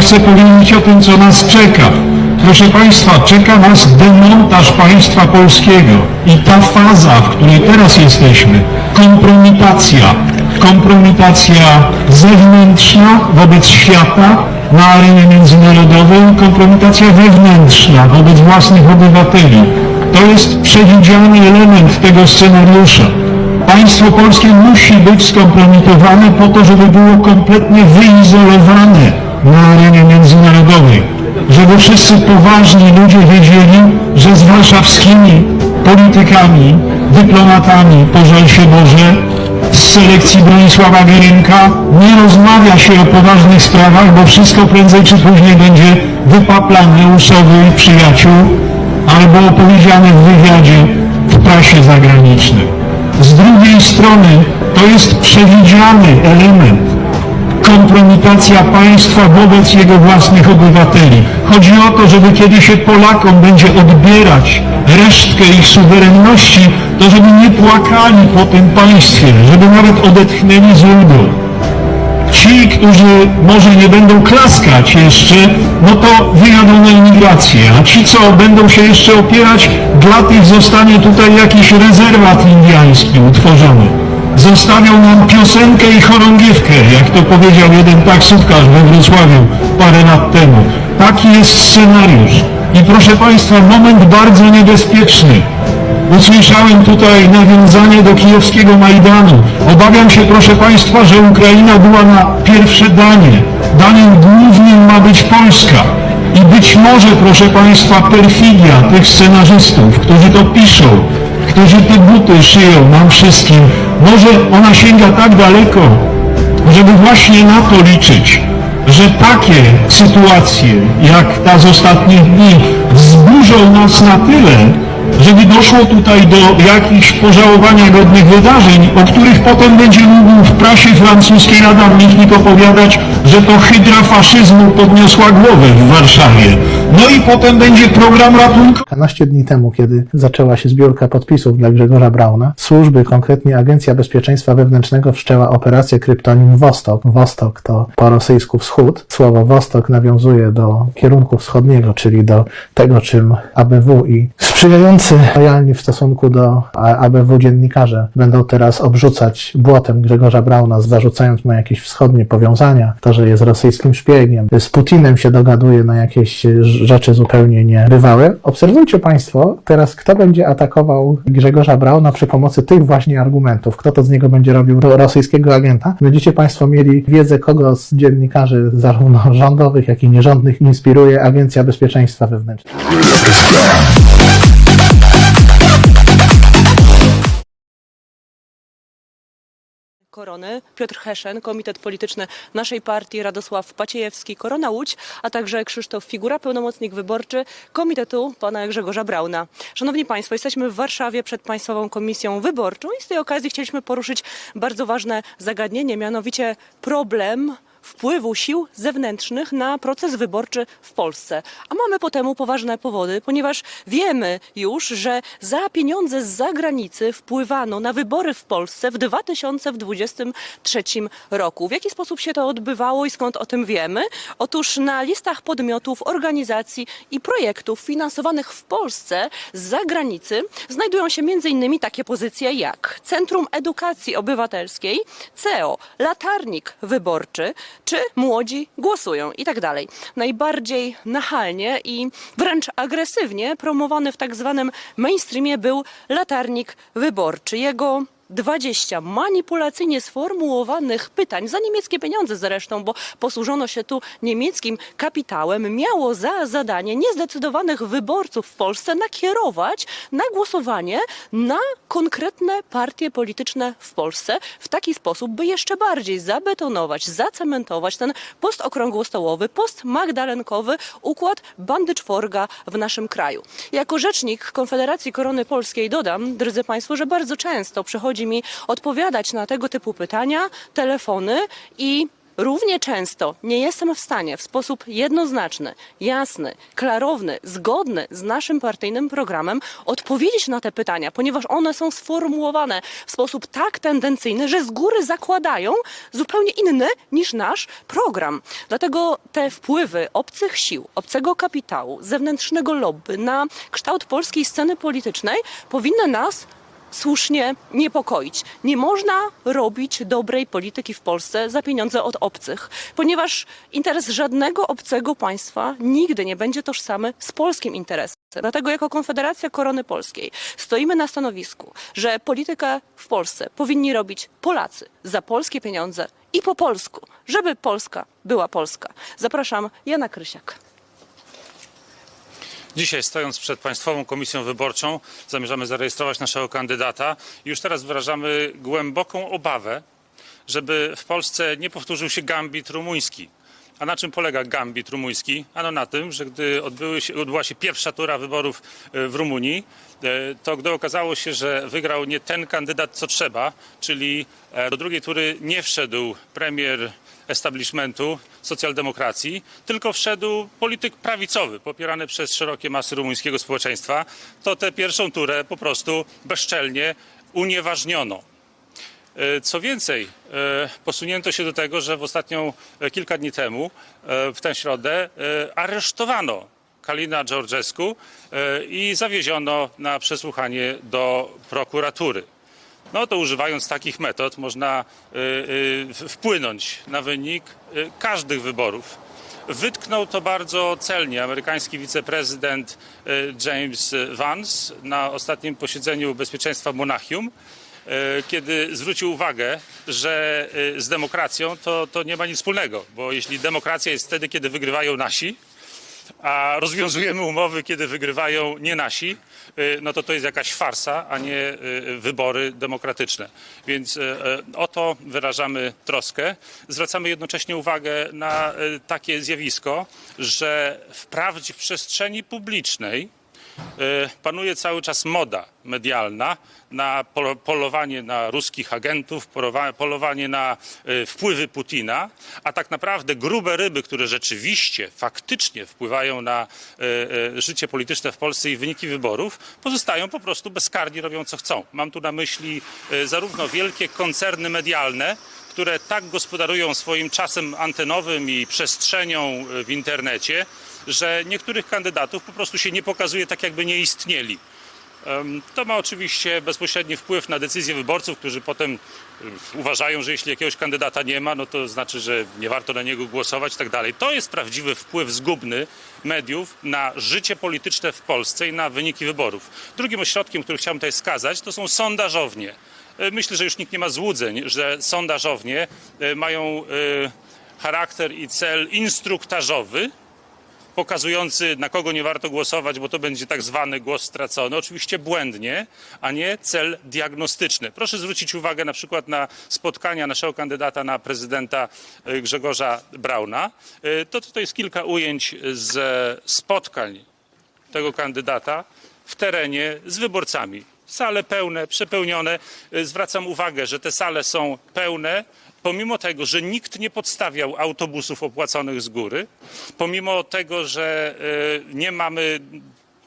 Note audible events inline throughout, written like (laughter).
chcę powiedzieć o tym, co nas czeka. Proszę Państwa, czeka nas demontaż państwa polskiego i ta faza, w której teraz jesteśmy, kompromitacja, kompromitacja zewnętrzna wobec świata na arenie międzynarodowej, kompromitacja wewnętrzna wobec własnych obywateli. To jest przewidziany element tego scenariusza. Państwo polskie musi być skompromitowane po to, żeby było kompletnie wyizolowane na arenie międzynarodowej. Żeby wszyscy poważni ludzie wiedzieli, że z warszawskimi politykami, dyplomatami, pożal się Boże, z selekcji Bronisława Gerynka nie rozmawia się o poważnych sprawach, bo wszystko prędzej czy później będzie wypaplane u i przyjaciół albo opowiedziane w wywiadzie w prasie zagranicznej. Z drugiej strony to jest przewidziany element kompromitacja państwa wobec jego własnych obywateli. Chodzi o to, żeby kiedy się Polakom będzie odbierać resztkę ich suwerenności, to żeby nie płakali po tym państwie, żeby nawet odetchnęli z ulgą. Ci, którzy może nie będą klaskać jeszcze, no to wyjadą na imigrację, a ci, co będą się jeszcze opierać, dla tych zostanie tutaj jakiś rezerwat indiański utworzony. Zostawią nam piosenkę i chorągiewkę, jak to powiedział jeden taksówkarz we Wrocławiu parę lat temu. Taki jest scenariusz. I proszę Państwa, moment bardzo niebezpieczny. Usłyszałem tutaj nawiązanie do kijowskiego Majdanu. Obawiam się, proszę Państwa, że Ukraina była na pierwsze danie. Daniem głównym ma być Polska. I być może, proszę Państwa, perfidia tych scenarzystów, którzy to piszą, którzy te buty szyją nam wszystkim, może ona sięga tak daleko, żeby właśnie na to liczyć, że takie sytuacje, jak ta z ostatnich dni, wzburzą nas na tyle, żeby doszło tutaj do jakichś pożałowania godnych wydarzeń, o których potem będzie mógł w prasie francuskiej Adam Michnik opowiadać, że to hydra faszyzmu podniosła głowę w Warszawie. No i potem będzie program ratunkowy. Kilkanaście dni temu, kiedy zaczęła się zbiórka podpisów dla Grzegorza Brauna, służby, konkretnie Agencja Bezpieczeństwa Wewnętrznego wszczęła operację kryptonim Wostok. Wostok to po rosyjsku wschód. Słowo Wostok nawiązuje do kierunku wschodniego, czyli do tego, czym ABW i sprzyjający lojalnie w stosunku do ABW dziennikarze będą teraz obrzucać błotem Grzegorza Brauna, zarzucając mu jakieś wschodnie powiązania, to, że jest rosyjskim szpiegiem, z Putinem się dogaduje na jakieś rzeczy zupełnie niebywałe. Obserwujcie Państwo teraz, kto będzie atakował Grzegorza Brauna przy pomocy tych właśnie argumentów. Kto to z niego będzie robił ro- rosyjskiego agenta. Będziecie Państwo mieli wiedzę, kogo z dziennikarzy zarówno (laughs) rządowych, jak i nierządnych inspiruje Agencja Bezpieczeństwa Wewnętrznego. Korony, Piotr Heszen, Komitet Polityczny naszej partii, Radosław Paciejewski, Korona Łódź, a także Krzysztof Figura, pełnomocnik wyborczy Komitetu pana Grzegorza Brauna. Szanowni Państwo, jesteśmy w Warszawie przed Państwową Komisją Wyborczą i z tej okazji chcieliśmy poruszyć bardzo ważne zagadnienie, mianowicie problem wpływu sił zewnętrznych na proces wyborczy w Polsce. A mamy po temu poważne powody, ponieważ wiemy już, że za pieniądze z zagranicy wpływano na wybory w Polsce w 2023 roku. W jaki sposób się to odbywało i skąd o tym wiemy? Otóż na listach podmiotów, organizacji i projektów finansowanych w Polsce z zagranicy znajdują się m.in. takie pozycje jak Centrum Edukacji Obywatelskiej, CEO, Latarnik Wyborczy, czy Młodzi Głosują i tak dalej. Najbardziej nachalnie i wręcz agresywnie promowany w tak zwanym mainstreamie był Latarnik Wyborczy. Jego 20 manipulacyjnie sformułowanych pytań za niemieckie pieniądze zresztą, bo posłużono się tu niemieckim kapitałem, miało za zadanie niezdecydowanych wyborców w Polsce nakierować na głosowanie na konkretne partie polityczne w Polsce w taki sposób, by jeszcze bardziej zabetonować, zacementować ten post okrągłostołowy, post magdalenkowy układ bandy czworga w naszym kraju. Jako rzecznik Konfederacji Korony Polskiej dodam, drodzy Państwo, że bardzo często przychodzi mi odpowiadać na tego typu pytania, telefony i równie często nie jestem w stanie w sposób jednoznaczny, jasny, klarowny, zgodny z naszym partyjnym programem odpowiedzieć na te pytania, ponieważ one są sformułowane w sposób tak tendencyjny, że z góry zakładają zupełnie inny niż nasz program. Dlatego te wpływy obcych sił, obcego kapitału, zewnętrznego lobby na kształt polskiej sceny politycznej powinny nas słusznie niepokoić. Nie można robić dobrej polityki w Polsce za pieniądze od obcych, ponieważ interes żadnego obcego państwa nigdy nie będzie tożsamy z polskim interesem. Dlatego jako Konfederacja Korony Polskiej stoimy na stanowisku, że politykę w Polsce powinni robić Polacy za polskie pieniądze i po polsku, żeby Polska była Polska. Zapraszam, Jana Krysiak. Dzisiaj stojąc przed Państwową Komisją Wyborczą zamierzamy zarejestrować naszego kandydata i już teraz wyrażamy głęboką obawę, żeby w Polsce nie powtórzył się gambit rumuński. A na czym polega gambit rumuński? Ano na tym, że gdy się, odbyła się pierwsza tura wyborów e, w Rumunii, e, to gdy okazało się, że wygrał nie ten kandydat, co trzeba, czyli e, do drugiej tury nie wszedł premier establishmentu socjaldemokracji, tylko wszedł polityk prawicowy, popierany przez szerokie masy rumuńskiego społeczeństwa, to tę pierwszą turę po prostu bezczelnie unieważniono. E, Co więcej, e, posunięto się do tego, że w ostatnią e, kilka dni temu, w tę środę, aresztowano Kalina Georgescu i zawieziono na przesłuchanie do prokuratury. No to używając takich metod można y, y, wpłynąć na wynik y, każdych wyborów. Wytknął to bardzo celnie amerykański wiceprezydent James Vance na ostatnim posiedzeniu bezpieczeństwa Monachium, y, kiedy zwrócił uwagę, że z demokracją to, to nie ma nic wspólnego, bo jeśli demokracja jest wtedy, kiedy wygrywają nasi, a rozwiązujemy umowy, kiedy wygrywają nie nasi, y, no to to jest jakaś farsa, a nie y, wybory demokratyczne. Więc y, o to wyrażamy troskę. Zwracamy jednocześnie uwagę na takie zjawisko, że wprawdzie w przestrzeni publicznej panuje cały czas moda medialna na polo- polowanie na ruskich agentów, polowa- polowanie na y, wpływy Putina, a tak naprawdę grube ryby, które rzeczywiście, faktycznie wpływają na y, życie polityczne w Polsce i wyniki wyborów, pozostają po prostu bezkarni, robią co chcą. Mam tu na myśli zarówno wielkie koncerny medialne, które tak gospodarują swoim czasem antenowym i przestrzenią w internecie, że niektórych kandydatów po prostu się nie pokazuje tak, jakby nie istnieli. To ma oczywiście bezpośredni wpływ na decyzje wyborców, którzy potem uważają, że jeśli jakiegoś kandydata nie ma, no to znaczy, że nie warto na niego głosować i tak dalej. To jest prawdziwy wpływ zgubny mediów na życie polityczne w Polsce i na wyniki wyborów. Drugim ośrodkiem, który chciałem tutaj wskazać, to są sondażownie. E, Myślę, że już nikt nie ma złudzeń, że sondażownie e, mają e, charakter i cel instruktażowy, pokazujący, na kogo nie warto głosować, bo to będzie tak zwany głos stracony. Oczywiście błędnie, a nie cel diagnostyczny. Proszę zwrócić uwagę na przykład na spotkania naszego kandydata na prezydenta y, Grzegorza Brauna. Y, To, to jest kilka ujęć ze spotkań tego kandydata w terenie z wyborcami. Sale pełne, przepełnione. Y, Zwracam uwagę, że te sale są pełne, pomimo tego, że nikt nie podstawiał autobusów opłaconych z góry, pomimo tego, że y, nie mamy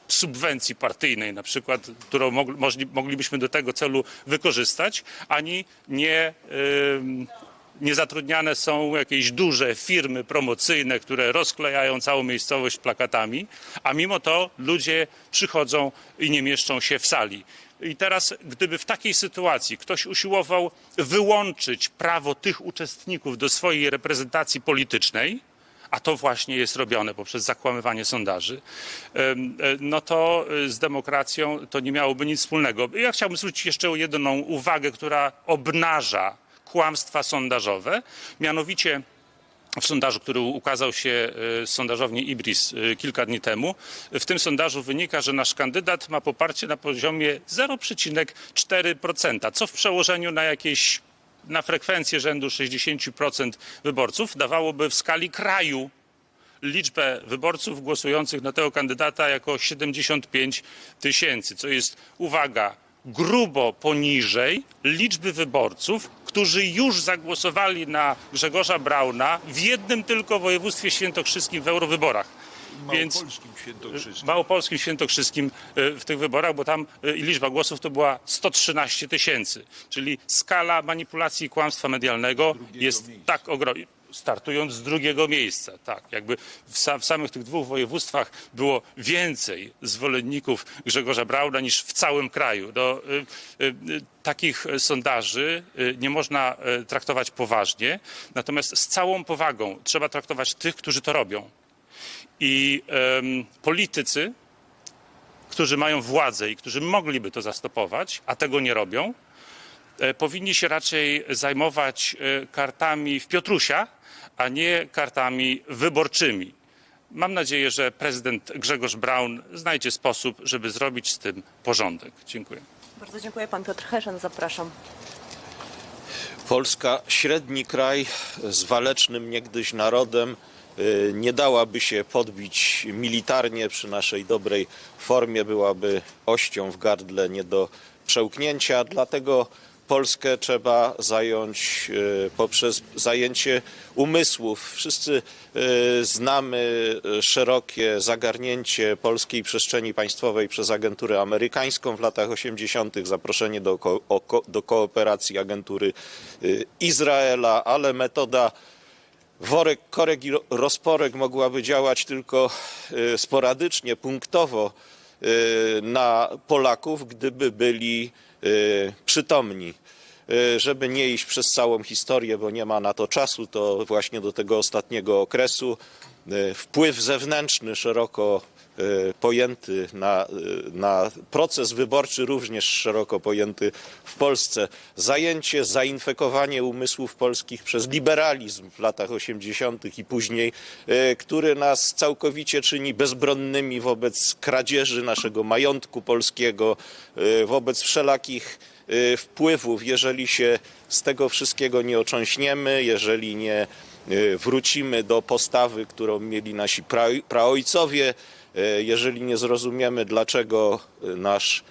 subwencji partyjnej, na przykład, którą moglibyśmy do tego celu wykorzystać, ani nie. nie zatrudniane są jakieś duże firmy promocyjne, które rozklejają całą miejscowość plakatami, a mimo to ludzie przychodzą i nie mieszczą się w sali. I teraz, gdyby w takiej sytuacji ktoś usiłował wyłączyć prawo tych uczestników do swojej reprezentacji politycznej, a to właśnie jest robione poprzez zakłamywanie sondaży, e, no to e, z demokracją to nie miałoby nic wspólnego. Ja chciałbym zwrócić jeszcze jedną uwagę, która obnaża kłamstwa sondażowe, mianowicie w sondażu, który ukazał się e, z sondażowni Ibris e, kilka dni temu. W tym sondażu wynika, że nasz kandydat ma poparcie na poziomie 0,4%, co w przełożeniu na jakieś na frekwencję rzędu 60% wyborców dawałoby w skali kraju liczbę wyborców głosujących na tego kandydata jako 75 tysięcy, co jest, uwaga, grubo poniżej liczby wyborców, którzy już zagłosowali na Grzegorza Brauna w jednym tylko województwie świętokrzyskim w eurowyborach. Więc Małopolskim Świętokrzyskim. małopolskim świętokrzyskim e, w tych wyborach, bo tam e, liczba głosów to była 113 tysięcy. Czyli skala manipulacji i kłamstwa medialnego jest miejsca. tak ogromna. Startując z drugiego miejsca, tak. Jakby w, sa, w samych tych dwóch województwach było więcej zwolenników Grzegorza Brauna niż w całym kraju. Do, y, y, y, takich sondaży y, nie można y, traktować poważnie, natomiast z całą powagą trzeba traktować tych, którzy to robią. I politycy, którzy mają władzę i którzy mogliby to zastopować, a tego nie robią, e, powinni się raczej zajmować e, kartami w Piotrusia, a nie kartami wyborczymi. Mam nadzieję, że prezydent Grzegorz Braun znajdzie sposób, żeby zrobić z tym porządek. Dziękuję. Bardzo dziękuję. Pan Piotr Heszen, zapraszam. Polska, średni kraj z walecznym niegdyś narodem, y, nie dałaby się podbić militarnie przy naszej dobrej formie, byłaby ością w gardle nie do przełknięcia. Dlatego Polskę trzeba zająć y, poprzez zajęcie umysłów. Wszyscy y, znamy y, szerokie zagarnięcie polskiej przestrzeni państwowej przez agenturę amerykańską w latach 80., zaproszenie do, ko- do kooperacji agentury Izraela, ale metoda worek, korek i ro- rozporek mogłaby działać tylko sporadycznie, punktowo na Polaków, gdyby byli przytomni. Y, Żeby nie iść przez całą historię, bo nie ma na to czasu, to właśnie do tego ostatniego okresu y, wpływ zewnętrzny szeroko y, pojęty na, y, na proces wyborczy, również szeroko pojęty w Polsce. Zajęcie, zainfekowanie umysłów polskich przez liberalizm w latach 80. i później, y, który nas całkowicie czyni bezbronnymi wobec kradzieży naszego majątku polskiego, wobec wszelakich wpływów, jeżeli się z tego wszystkiego nie ocząśniemy, jeżeli nie wrócimy do postawy, którą mieli nasi pra, praojcowie, jeżeli nie zrozumiemy, dlaczego y, nasz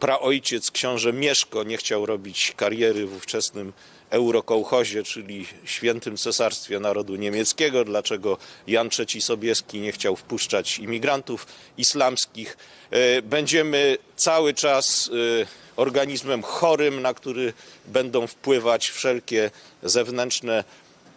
praojciec książę Mieszko nie chciał robić kariery w ówczesnym Eurokołchozie, czyli świętym cesarstwie narodu niemieckiego, dlaczego Jan III Sobieski nie chciał wpuszczać imigrantów islamskich. E, Będziemy cały czas e, organizmem chorym, na który będą wpływać wszelkie zewnętrzne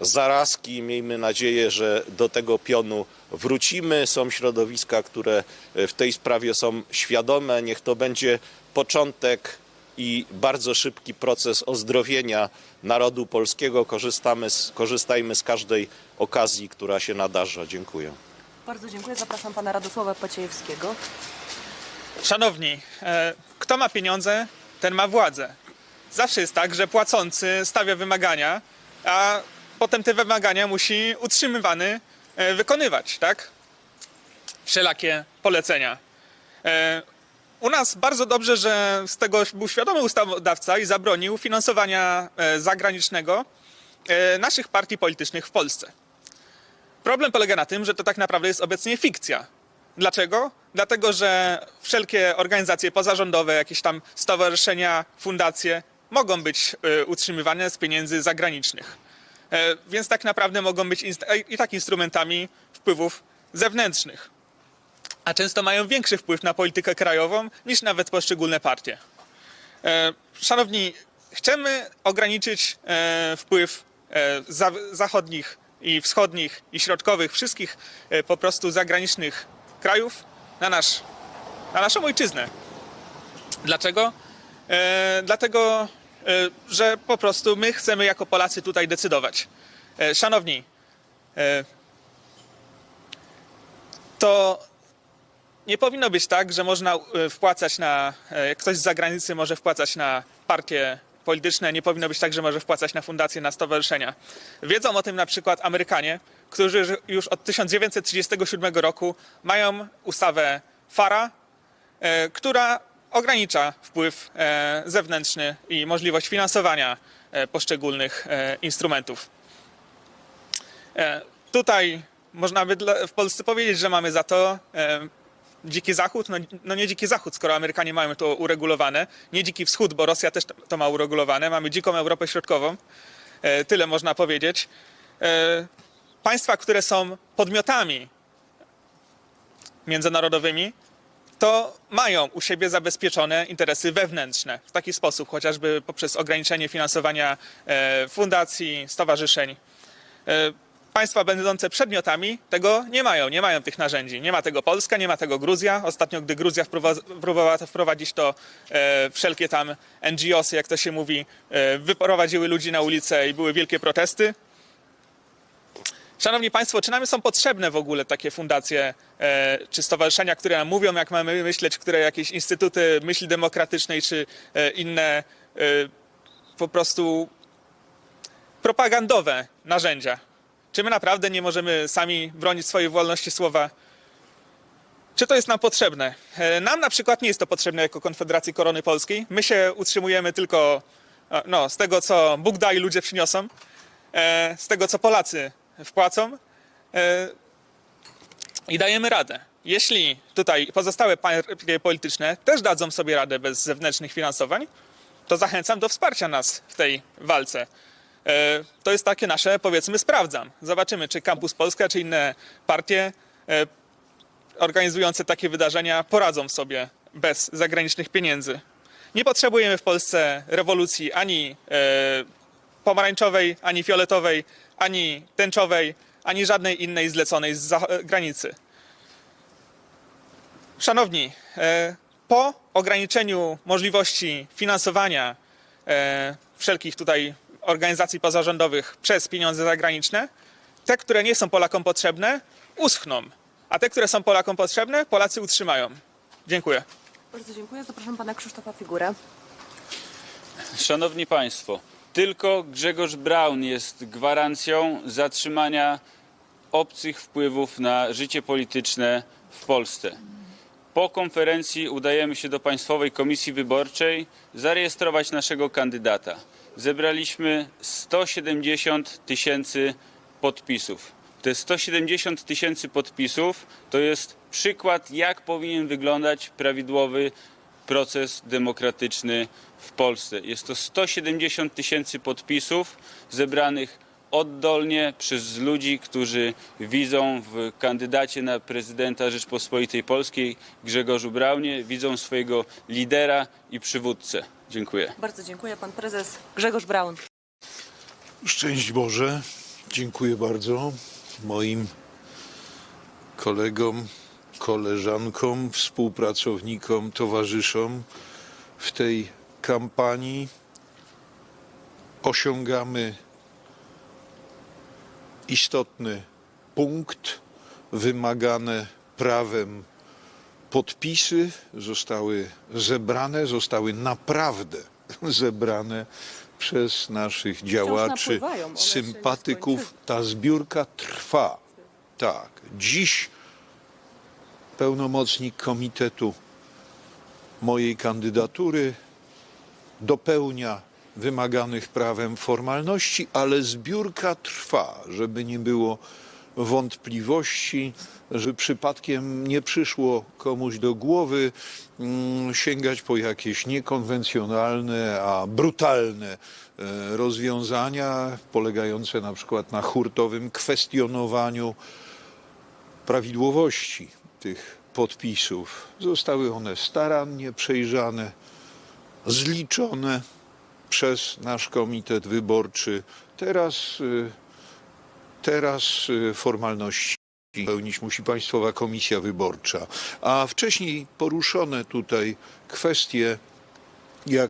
zarazki. Miejmy nadzieję, że do tego pionu wrócimy. Są środowiska, które e, w tej sprawie są świadome. Niech to będzie początek i bardzo szybki proces ozdrowienia narodu polskiego. Korzystamy z, korzystajmy z każdej okazji, która się nadarza. Dziękuję. Bardzo dziękuję. Zapraszam pana Radosława Paciejewskiego. Szanowni, e, kto ma pieniądze, ten ma władzę. Zawsze jest tak, że płacący stawia wymagania, a potem te wymagania musi utrzymywany e, wykonywać, tak? Wszelakie polecenia. E, U nas bardzo dobrze, że z tego był świadomy ustawodawca i zabronił finansowania e, zagranicznego naszych partii politycznych w Polsce. Problem polega na tym, że to tak naprawdę jest obecnie fikcja. Dlaczego? Dlatego, że wszelkie organizacje pozarządowe, jakieś tam stowarzyszenia, fundacje mogą być utrzymywane z pieniędzy zagranicznych. E, Więc tak naprawdę mogą być e, i tak instrumentami wpływów zewnętrznych. A często mają większy wpływ na politykę krajową niż nawet poszczególne partie. E, Szanowni, chcemy ograniczyć wpływ za, zachodnich i wschodnich i środkowych, wszystkich po prostu zagranicznych krajów na, nasz, na naszą ojczyznę. Dlaczego? Dlatego, że po prostu my chcemy jako Polacy tutaj decydować. E, szanowni, e, to nie powinno być tak, że można e, wpłacać na, e, ktoś z zagranicy może wpłacać na partie polityczne, nie powinno być tak, że może wpłacać na fundacje, na stowarzyszenia. Wiedzą o tym na przykład Amerykanie, którzy już od 1937 roku mają ustawę FARA, e, która ogranicza wpływ e, zewnętrzny i możliwość finansowania e, poszczególnych e, instrumentów. Tutaj można by w Polsce powiedzieć, że mamy za to dziki zachód? No, no nie dziki zachód, skoro Amerykanie mają to uregulowane. Nie dziki wschód, bo Rosja też to ma uregulowane. Mamy dziką Europę Środkową. Tyle można powiedzieć. Państwa, które są podmiotami międzynarodowymi, to mają u siebie zabezpieczone interesy wewnętrzne w taki sposób, chociażby poprzez ograniczenie finansowania e, fundacji, stowarzyszeń. E, Państwa będące przedmiotami tego nie mają, nie mają tych narzędzi. Nie ma tego Polska, nie ma tego Gruzja. Ostatnio, gdy Gruzja próbowała to wprowadzić, to e, wszelkie tam NGOsy, jak to się mówi, wyprowadziły ludzi na ulicę i były wielkie protesty. Szanowni Państwo, czy nam są potrzebne w ogóle takie fundacje e, czy stowarzyszenia, które nam mówią, jak mamy myśleć, które jakieś instytuty myśli demokratycznej czy e, inne e, po prostu propagandowe narzędzia? Czy my naprawdę nie możemy sami bronić swojej wolności słowa? Czy to jest nam potrzebne? E, Nam na przykład nie jest to potrzebne jako Konfederacji Korony Polskiej. My się utrzymujemy tylko e, no, z tego, co Bóg da i ludzie przyniosą, e, z tego, co Polacy wpłacą e, i dajemy radę. Jeśli tutaj pozostałe partie polityczne też dadzą sobie radę bez zewnętrznych finansowań, to zachęcam do wsparcia nas w tej walce. E, To jest takie nasze, powiedzmy, sprawdzam. Zobaczymy, czy Campus Polska, czy inne partie e, organizujące takie wydarzenia poradzą sobie bez zagranicznych pieniędzy. Nie potrzebujemy w Polsce rewolucji ani pomarańczowej, ani fioletowej, ani tęczowej, ani żadnej innej zleconej z zagranicy. Szanowni, e, po ograniczeniu możliwości finansowania e, wszelkich tutaj organizacji pozarządowych przez pieniądze zagraniczne, te, które nie są Polakom potrzebne, uschną, a te, które są Polakom potrzebne, Polacy utrzymają. Dziękuję. Bardzo dziękuję. Zapraszam pana Krzysztofa Figurę. Szanowni Państwo, tylko Grzegorz Braun jest gwarancją zatrzymania obcych wpływów na życie polityczne w Polsce. Po konferencji udajemy się do Państwowej Komisji Wyborczej zarejestrować naszego kandydata. Zebraliśmy 170 tysięcy podpisów. Te 170 tysięcy podpisów to jest przykład, jak powinien wyglądać prawidłowy proces demokratyczny w Polsce. Jest to 170 tysięcy podpisów zebranych oddolnie przez ludzi, którzy widzą w kandydacie na prezydenta Rzeczpospolitej Polskiej Grzegorzu Braunie, widzą swojego lidera i przywódcę. Dziękuję. Bardzo dziękuję. Pan prezes Grzegorz Braun. Szczęść Boże. Dziękuję bardzo moim kolegom, koleżankom, współpracownikom, towarzyszom w tej kampanii. Osiągamy istotny punkt, wymagane prawem podpisy zostały zebrane, zostały naprawdę (laughs) zebrane przez naszych działaczy, sympatyków. Ta zbiórka trwa. Tak. Dziś pełnomocnik komitetu mojej kandydatury dopełnia wymaganych prawem formalności, ale zbiórka trwa, żeby nie było wątpliwości, że przypadkiem nie przyszło komuś do głowy mm, sięgać po jakieś niekonwencjonalne, a brutalne e, rozwiązania polegające na przykład na hurtowym kwestionowaniu prawidłowości tych podpisów. Zostały one starannie przejrzane, zliczone przez nasz komitet wyborczy. Teraz, y, teraz y, formalności pełnić musi Państwowa Komisja Wyborcza. A wcześniej poruszone tutaj kwestie jak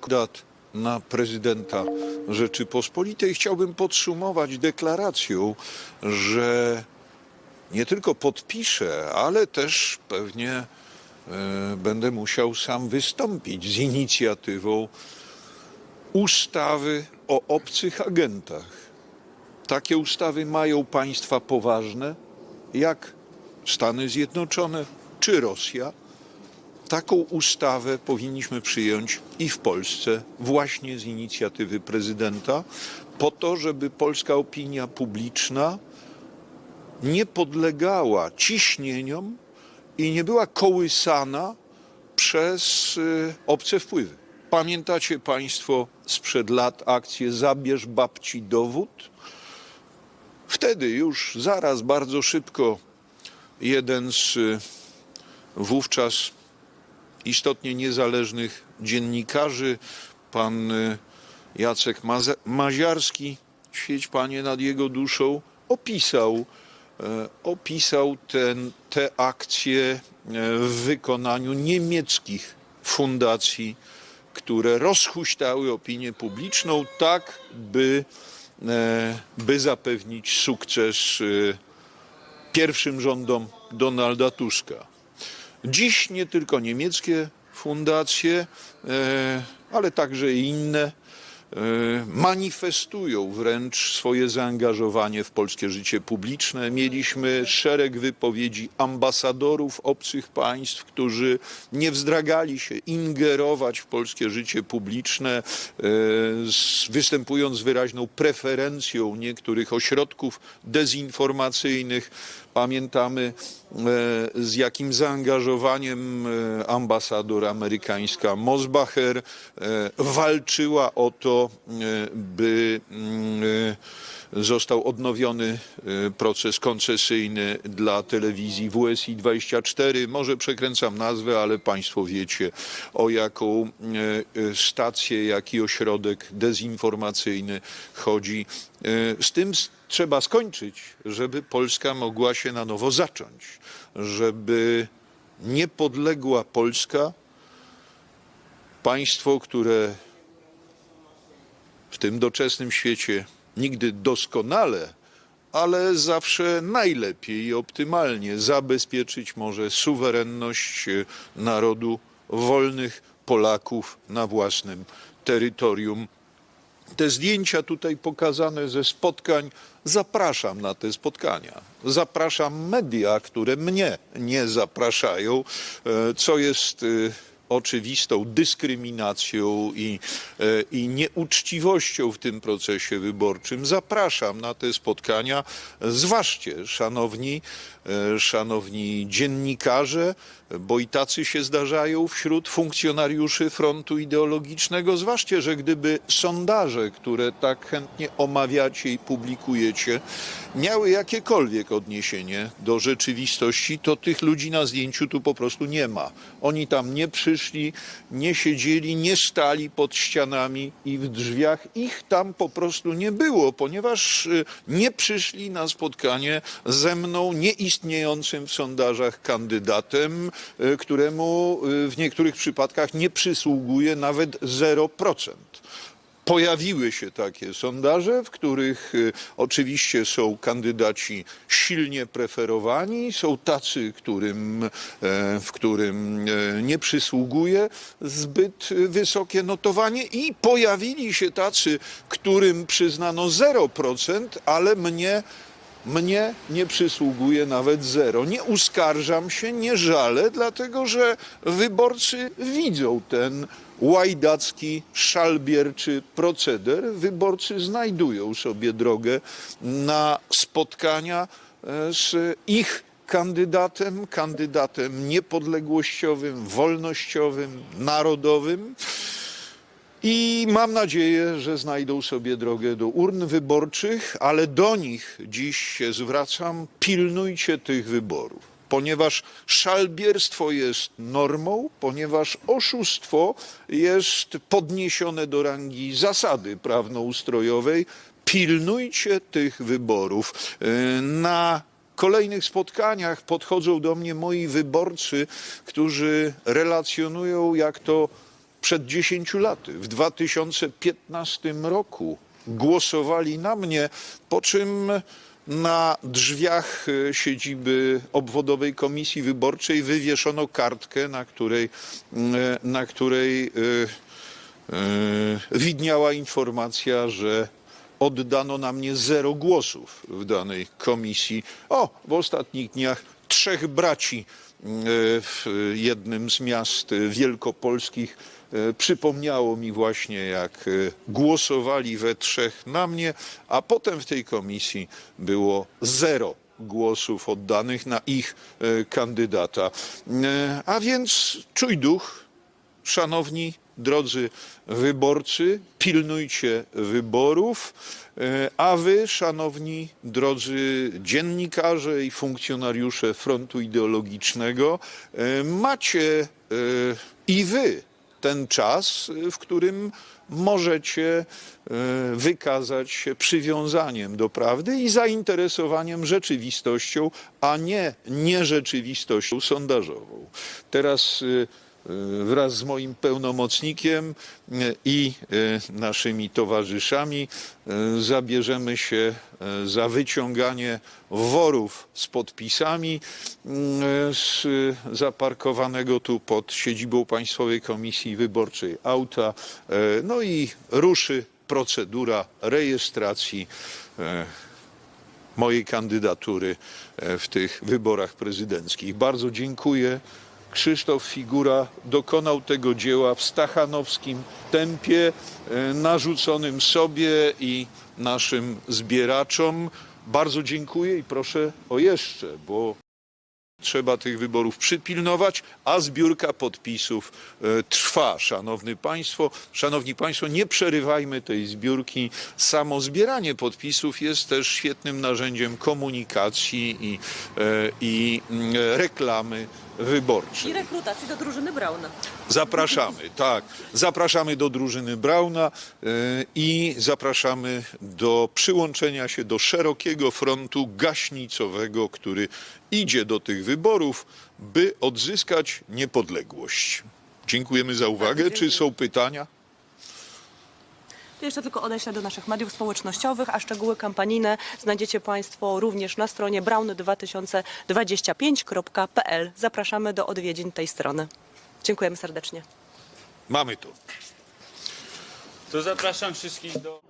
kandydat na prezydenta Rzeczypospolitej chciałbym podsumować deklaracją, że nie tylko podpiszę, ale też pewnie e, będę musiał sam wystąpić z inicjatywą ustawy o obcych agentach. Takie ustawy mają państwa poważne, jak Stany Zjednoczone czy Rosja. Taką ustawę powinniśmy przyjąć i w Polsce, właśnie z inicjatywy prezydenta, po to, żeby polska opinia publiczna nie podlegała ciśnieniom i nie była kołysana przez y, obce wpływy. Pamiętacie Państwo sprzed lat akcję Zabierz babci dowód? Wtedy już zaraz, bardzo szybko, jeden z y, wówczas istotnie niezależnych dziennikarzy, pan y, Jacek Maze- Maziarski, świeć Panie nad jego duszą, opisał, opisał ten, te akcje e, w wykonaniu niemieckich fundacji, które rozhuśtały opinię publiczną tak, by, e, by zapewnić sukces e, pierwszym rządom Donalda Tuska. Dziś nie tylko niemieckie fundacje, e, ale także inne e, manifestują wręcz swoje zaangażowanie w polskie życie publiczne. Mieliśmy szereg wypowiedzi ambasadorów obcych państw, którzy nie wzdragali się ingerować w polskie życie publiczne, e, występując z wyraźną preferencją niektórych ośrodków dezinformacyjnych. Pamiętamy, e, z jakim zaangażowaniem e, ambasador amerykańska Mosbacher e, walczyła o to, by mm, został odnowiony e, proces koncesyjny dla telewizji WSI 24. Może przekręcam nazwę, ale Państwo wiecie o jaką e, e, stację, jaki ośrodek dezinformacyjny chodzi. Z tym trzeba skończyć, żeby Polska mogła się na nowo zacząć, żeby niepodległa Polska, państwo, które w tym doczesnym świecie nigdy doskonale, ale zawsze najlepiej i optymalnie zabezpieczyć może suwerenność e, narodu wolnych Polaków na własnym terytorium. Te zdjęcia tutaj pokazane ze spotkań, zapraszam na te spotkania. Zapraszam media, które mnie nie zapraszają, e, co jest e, oczywistą dyskryminacją i, e, i nieuczciwością w tym procesie wyborczym. Zapraszam na te spotkania. Zważcie, szanowni, e, szanowni dziennikarze, bo i tacy się zdarzają wśród funkcjonariuszy frontu ideologicznego. Zważcie, że gdyby sondaże, które tak chętnie omawiacie i publikujecie, miały jakiekolwiek odniesienie do rzeczywistości, to tych ludzi na zdjęciu tu po prostu nie ma. Oni tam nie przyszli, nie siedzieli, nie stali pod ścianami i w drzwiach. Ich tam po prostu nie było, ponieważ y, nie przyszli na spotkanie ze mną, nieistniejącym w sondażach kandydatem, y, któremu y, w niektórych przypadkach nie przysługuje nawet 0%. Pojawiły się takie sondaże, w których y, oczywiście są kandydaci silnie preferowani, są tacy, którym, e, w którym e, nie przysługuje zbyt wysokie notowanie i pojawili się tacy, którym przyznano 0%, ale mnie mnie nie przysługuje nawet zero. Nie uskarżam się, nie żalę, dlatego że wyborcy widzą ten łajdacki, szalbierczy proceder. Wyborcy znajdują sobie drogę na spotkania e, z ich kandydatem, kandydatem niepodległościowym, wolnościowym, narodowym. I mam nadzieję, że znajdą sobie drogę do urn wyborczych, ale do nich dziś się zwracam. Pilnujcie tych wyborów, ponieważ szalbierstwo jest normą, ponieważ oszustwo jest podniesione do rangi zasady prawnoustrojowej. Pilnujcie tych wyborów. Yy, Na kolejnych spotkaniach podchodzą do mnie moi wyborcy, którzy relacjonują, jak to przed 10 laty, w 2015 roku głosowali na mnie, po czym na drzwiach e, siedziby obwodowej komisji wyborczej wywieszono kartkę, na której, e, na której e, widniała informacja, że oddano na mnie zero głosów w danej komisji. O, w ostatnich dniach trzech braci e, w jednym z miast wielkopolskich e, przypomniało mi właśnie, jak e, głosowali we trzech na mnie, a potem w tej komisji było zero głosów oddanych na ich kandydata. A więc czuj duch, Szanowni drodzy wyborcy, pilnujcie wyborów, e, a wy, szanowni drodzy dziennikarze i funkcjonariusze frontu ideologicznego, e, macie e, i wy ten czas, w którym możecie wykazać się przywiązaniem do prawdy i zainteresowaniem rzeczywistością, a nie nierzeczywistością sondażową. Teraz wraz z moim pełnomocnikiem e, i e, naszymi towarzyszami zabierzemy się za wyciąganie worów z podpisami z zaparkowanego tu pod siedzibą Państwowej Komisji Wyborczej auta. No i ruszy procedura rejestracji mojej kandydatury w tych wyborach prezydenckich. Bardzo dziękuję. Krzysztof Figura dokonał tego dzieła w stachanowskim tempie, e, narzuconym sobie i naszym zbieraczom. Bardzo dziękuję i proszę o jeszcze, bo trzeba tych wyborów przypilnować, a zbiórka podpisów e, trwa, szanowny państwo. Szanowni państwo, nie przerywajmy tej zbiórki. Samo zbieranie podpisów jest też świetnym narzędziem komunikacji i, e, i mm, reklamy wyborczej. I rekrutacji do drużyny Brauna. Zapraszamy, tak. Zapraszamy do drużyny Brauna e, i zapraszamy do przyłączenia się do szerokiego frontu gaśnicowego, który idzie do tych wyborów, by odzyskać niepodległość. Dziękujemy za uwagę. Czy są pytania? Jeszcze tylko odeślę do naszych mediów społecznościowych, a szczegóły kampanijne znajdziecie Państwo również na stronie brown2025.pl. Zapraszamy do odwiedzin tej strony. Dziękujemy serdecznie. Mamy to. To zapraszam wszystkich do...